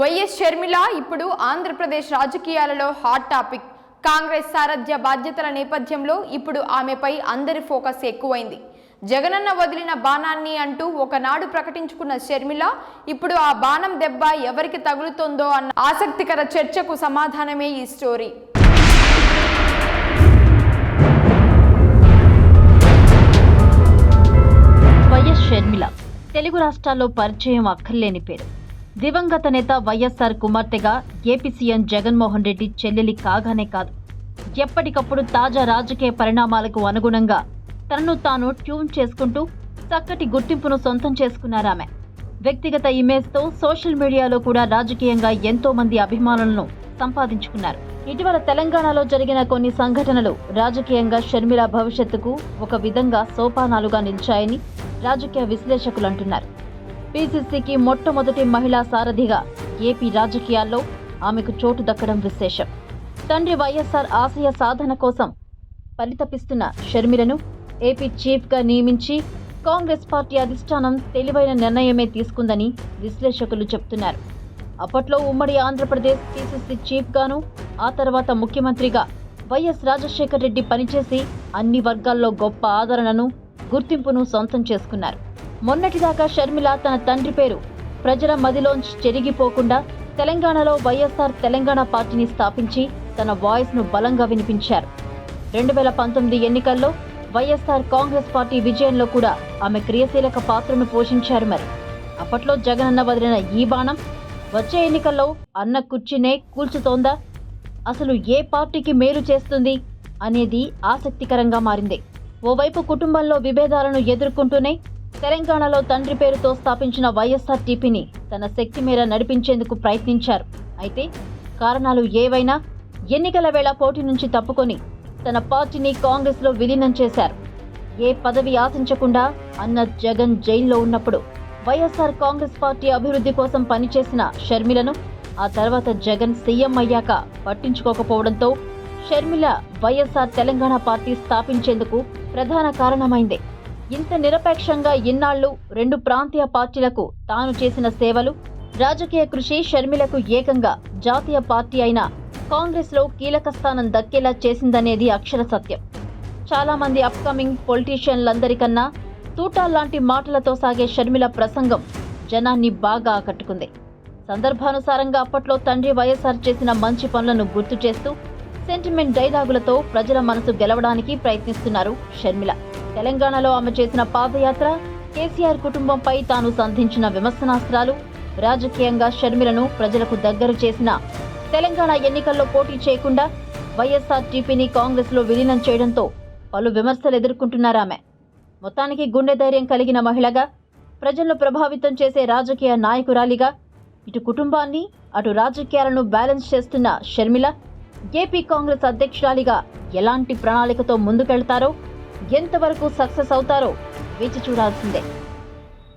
YS Sharmila ఇప్పుడు ఆంధ్రప్రదేశ్ రాజకీయాలలో hot topic Congress సారథ్య బాధ్యతల నేపథ్యంలో ఇప్పుడు ఆమెపై అందరి ఫోకస్ ఎక్కువైంది. జగనన్న వదిలిన బాణాన్ని అంటూ ఒకనాడు ప్రకటించుకున్న షర్మిల ఇప్పుడు ఆ బాణం దెబ్బ ఎవరికి తగులుతుందో అన్న ఆసక్తికర చర్చకు సమాధానమే ఈ స్టోరీ. వైఎస్ షర్మిల తెలుగు రాష్ట్రాల్లో పరిచయం అక్కర్లేని పేరు. దివంగత నేత వైఎస్ఆర్ కుమార్తెగా ఏపీ సీఎం జగన్మోహన్ రెడ్డి చెల్లెలి కాగానే కాదు. ఎప్పటికప్పుడు తాజా రాజకీయ పరిణామాలకు అనుగుణంగా తనను తాను ట్యూన్ చేసుకుంటూ చక్కటి గుర్తింపును సొంతం చేసుకున్నారామె వ్యక్తిగత ఇమేజ్తో సోషల్ మీడియాలో కూడా రాజకీయంగా ఎంతో మంది అభిమానులను సంపాదించుకున్నారు. ఇటీవల తెలంగాణలో జరిగిన కొన్ని సంఘటనలు రాజకీయంగా షర్మిల భవిష్యత్తుకు ఒక విధంగా సోపానాలుగా నిలిచాయని రాజకీయ విశ్లేషకులు అంటున్నారు. పీసీసీకి మొట్టమొదటి మహిళా సారథిగా ఏపీ రాజకీయాల్లో ఆమెకు చోటు దక్కడం విశేషం. తండ్రి వైఎస్ఆర్ ఆశయ సాధన కోసం పరితపిస్తున్న షర్మిలను ఏపీ చీఫ్గా నియమించి కాంగ్రెస్ పార్టీ అధిష్టానం తెలివైన నిర్ణయమే తీసుకుందని విశ్లేషకులు చెబుతున్నారు అప్పట్లో ఉమ్మడి ఆంధ్రప్రదేశ్ పీసీసీ చీఫ్గాను ఆ తర్వాత ముఖ్యమంత్రిగా వైఎస్ రాజశేఖర్ రెడ్డి పనిచేసి అన్ని వర్గాల్లో గొప్ప ఆదరణను గుర్తింపును సొంతం చేసుకున్నారు. మొన్నటిదాకా షర్మిల తన తండ్రి పేరు ప్రజల మదిలోంచి చెరిగిపోకుండా తెలంగాణలో వైఎస్ఆర్ తెలంగాణ పార్టీని స్థాపించి తన వాయిస్ను బలంగా వినిపించారు. రెండు వేల పంతొమ్మిది ఎన్నికల్లో వైఎస్ఆర్ కాంగ్రెస్ పార్టీ విజయంలో కూడా ఆమె క్రియాశీలక పాత్రను పోషించారు మరి. అప్పట్లో జగనన్న వదిలిన ఈ బాణం వచ్చే ఎన్నికల్లో అన్న కుర్చీనే కూల్చుతోందా? అసలు ఏ పార్టీకి మేలు చేస్తుంది అనేది ఆసక్తికరంగా మారింది. ఓవైపు కుటుంబంలో విభేదాలను ఎదుర్కొంటూనే తెలంగాణలో తండ్రి పేరుతో స్థాపించిన వైఎస్ఆర్ టీపీని తన శక్తి మేర నడిపించేందుకు ప్రయత్నించారు. అయితే కారణాలు ఏవైనా ఎన్నికల వేళ పోటీ నుంచి తప్పుకొని తన పార్టీని కాంగ్రెస్లో విలీనం చేశారు. ఏ పదవి ఆశించకుండా అన్న జగన్ జైల్లో ఉన్నప్పుడు వైఎస్ఆర్ కాంగ్రెస్ పార్టీ అభివృద్ధి కోసం పనిచేసిన షర్మిలను ఆ తర్వాత జగన్ సీఎం అయ్యాక పట్టించుకోకపోవడంతో షర్మిల వైఎస్ఆర్ తెలంగాణ పార్టీ స్థాపించేందుకు ప్రధాన కారణమైంది. ఇంత నిరపేక్షంగా ఇన్నాళ్ళు రెండు ప్రాంతీయ పార్టీలకు తాను చేసిన సేవలు రాజకీయ కృషి షర్మిలకు ఏకంగా జాతీయ పార్టీ అయిన కాంగ్రెస్లో కీలక స్థానం దక్కేలా చేసిందనేది అక్షర సత్యం. చాలామంది అప్కమింగ్ పొలిటీషియన్లందరికన్నా తూటాల్లాంటి మాటలతో సాగే షర్మిల ప్రసంగం జనాన్ని బాగా ఆకట్టుకుంది. సందర్భానుసారంగా అప్పట్లో తండ్రి వైఎస్ఆర్ చేసిన మంచి పనులను గుర్తు చేస్తూ సెంటిమెంట్ డైలాగులతో ప్రజల మనసు గెలవడానికి ప్రయత్నిస్తున్నారు షర్మిల. తెలంగాణలో ఆమె చేసిన పాదయాత్ర కేసీఆర్ కుటుంబంపై తాను సంధించిన విమర్శనాస్త్రాలు రాజకీయంగా షర్మిలను ప్రజలకు దగ్గర చేసిన తెలంగాణ ఎన్నికల్లో పోటీ చేయకుండా వైఎస్ఆర్ టీపీని కాంగ్రెస్లో విలీనం చేయడంతో పలు విమర్శలు ఎదుర్కొంటున్నారామె మొత్తానికి గుండె ధైర్యం కలిగిన మహిళగా ప్రజలను ప్రభావితం చేసే రాజకీయ నాయకురాలిగా ఇటు కుటుంబాన్ని అటు రాజకీయాలను బ్యాలెన్స్ చేస్తున్న షర్మిల ఏపీ కాంగ్రెస్ అధ్యక్షురాలిగా ఎలాంటి ప్రణాళికతో ముందుకెళ్తారో ఎంతవరకు సక్సెస్ అవుతారో వేచి చూడాల్సిందే.